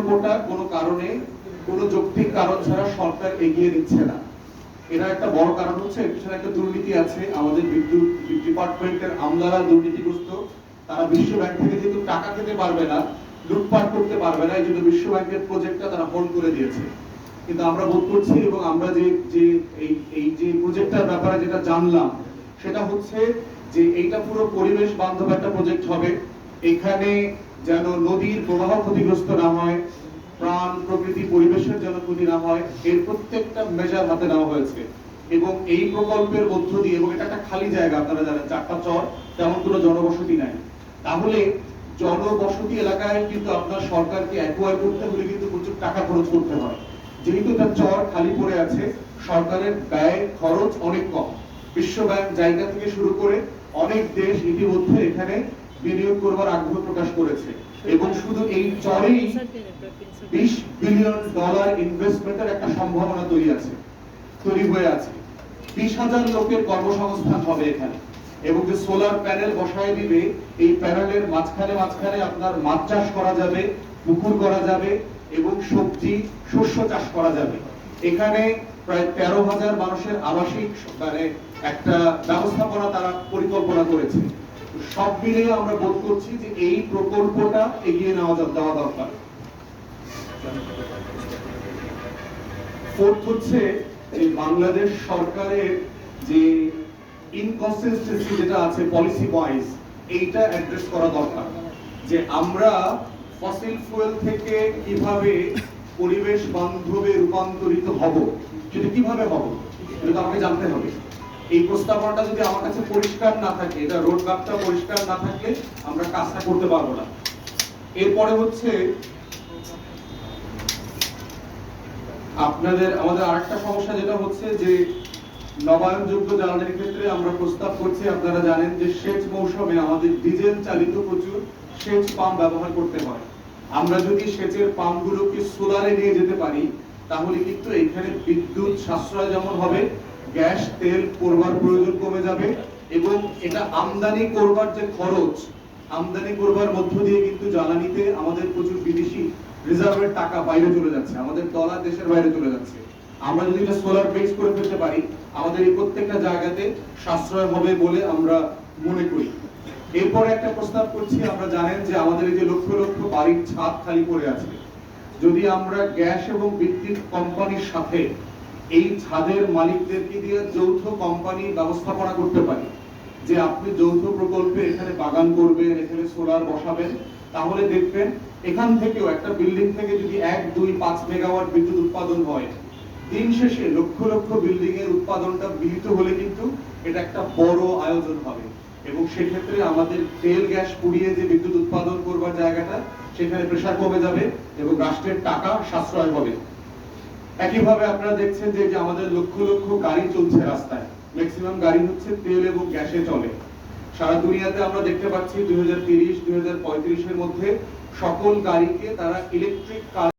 প্রকল্পটা কোনো কারণে, কোনো যৌক্তিক কারণ ছাড়া সরকার এগিয়ে দিচ্ছে না। এটা একটা বড় কারণ হচ্ছে, এর পিছনে একটা দুর্নীতি আছে। আমাদের বিদ্যুৎ ডিপার্টমেন্টের আমলারা দুর্নীতিগ্রস্ত। তারা বিশ্ব ব্যাংক থেকে যেহেতু টাকা খেতে পারবে না, লুটপাট করতে পারবে না এই জন্য বিশ্ব ব্যাংকের প্রজেক্টটা তারা হোল্ড করে দিয়েছে। কিন্তু আমরা বোধ করছি এবং আমরা যে যে এই এই যে প্রজেক্টটার ব্যাপারে যেটা জানলাম, সেটা হচ্ছে যে এইটা পুরো পরিবেশ বান্ধব একটা প্রজেক্ট হবে। এখানে যেন নদীর প্রবাহ ক্ষতিগ্রস্ত না হয়, প্রাণ প্রকৃতি পরিবেশের যেন ক্ষতি না হয়, এর প্রত্যেকটা মেজার হাতে নেওয়া হয়েছে। এবং এই প্রকল্পের মধ্য দিয়ে, এবং এটা একটা খালি জায়গা, আপনারা জানেন, চারটা চর, তেমন কোনো জনবসতি নাই। তাহলে জনবসতি এলাকায় কিন্তু আপনার সরকারকে অ্যাকোয়ার করতে হলে কিন্তু প্রচুর টাকা খরচ করতে হয়। যেহেতু তার চর খালি পড়ে আছে, সরকারের ব্যয় খরচ অনেক কম। বিশ্ব ব্যাংক জায়গা থেকে শুরু করে অনেক দেশ ইতিমধ্যে এখানে বিনিয়োগ করবার আগ্রহ প্রকাশ করেছে। এবং শুধু এই চরেই বিশ বিলিয়ন ডলার ইনভেস্টমেন্টের একটা সম্ভাবনা তৈরি আছে, তৈরি হয়ে আছে। বিশ হাজার লোকের কর্মসংস্থান হবে এখানে। এবং যে সোলার প্যানেল বসায় দিবে, এই প্যানেলের মাঝখানে মাঝখানে আপনার মাছ চাষ করা যাবে, পুকুর করা যাবে এবং সবজি, শস্য চাষ করা যাবে। এখানে প্রায় তেরো হাজার মানুষের আবাসিক মানে একটা ব্যবস্থাপনা তারা পরিকল্পনা করেছে। সব মিলিয়ে আমরা বোধ করছি যে এই প্রকল্পটা এগিয়ে নেওয়া দেওয়া দরকার। ফোর্থ হচ্ছে যে বাংলাদেশ সরকারের যে ইনকনসিস্টেন্সি যেটা আছে পলিসি ওয়াইজ এইটা অ্যাড্রেস করা দরকার। যে আমরা ফসিল ফুয়েল থেকে কীভাবে পরিবেশ বান্ধবে রূপান্তরিত হব, সেটা কীভাবে হব, সেটা আমাকে জানতে হবে। এই প্রস্তাবনাটা যদি আমার কাছে পরিষ্কার না থাকে, এটা রোড ম্যাপটা পরিষ্কার না থাকলে আমরা কাজটা করতে পারব না। এরপরে হচ্ছে, আপনাদের, আমাদের আরেকটা সমস্যা যেটা হচ্ছে যে নবায়নযোগ্য জ্বালানির ক্ষেত্রে আমরা প্রস্তাব করছি, আপনারা জানেন যে সেচ মৌসুমে আমাদের ডিজেল চালিত প্রচুর সেচ পাম্প ব্যবহার করতে হয়। আমরা যদি সেচের পাম্পগুলোকে সোলারে নিয়ে যেতে পারি, তাহলে কিন্তু এখানে বিদ্যুৎ সাশ্রয় যেমন হবে গ্যাস, তেল, করবার প্রয়োজন কমে যাবে এবং এটা আমদানি করবার যে খরচ, আমদানি করবার মধ্য দিয়ে কিন্তু জ্বালানিতে আমাদের প্রচুর বিদেশি রিজার্ভের টাকা বাইরে চলে যাচ্ছে, আমাদের ডলার দেশের বাইরে চলে যাচ্ছে। আমরা যদি এটা সোলার বেস করে ফেলতে পারি, আমাদের এই প্রত্যেকটা জায়গাতে সাশ্রয় হবে বলে আমরা মনে করি। এরপরে একটা প্রস্তাব করছি আমরা জানেন যে আমাদের এই যে লক্ষ লক্ষ বাড়ির ছাদ খালি পড়ে আছে। যদি আমরা গ্যাস এবং বিদ্যুৎ কোম্পানির সাথে এই ছাদের মালিকদেরকে দিয়ে যৌথ কোম্পানি ব্যবস্থাপনা করতে পারি? যে আপনি যৌথ প্রকল্পে এখানে বাগান করবেন, এখানে সোলার বসাবেন, তাহলে দেখবেন এখান থেকেও একটা বিল্ডিং থেকে যদি এক, দুই, পাঁচ মেগাওয়াট বিদ্যুৎ উৎপাদন হয়, দিন শেষে লক্ষ লক্ষ বিল্ডিং এর উৎপাদনটা বিহিত হলে কিন্তু এটা একটা বড় আয়োজন হবে। এবং সেক্ষেত্রে আমাদের তেল গ্যাস পুড়িয়ে যে বিদ্যুৎ উৎপাদন করবার জায়গাটা, সেখানে প্রেসার কমে যাবে এবং রাষ্ট্রের টাকা সাশ্রয় হবে। একইভাবে আপনারা দেখছেন যে আমাদের লক্ষ লক্ষ গাড়ি চলছে রাস্তায় ম্যাক্সিমাম গাড়ি হচ্ছে তেল এবং গ্যাসে চলে। সারা দুনিয়াতে আমরা দেখতে পাচ্ছি দুই হাজার তিরিশ, দুই হাজার মধ্যে সকল গাড়িকে তারা ইলেকট্রিক কার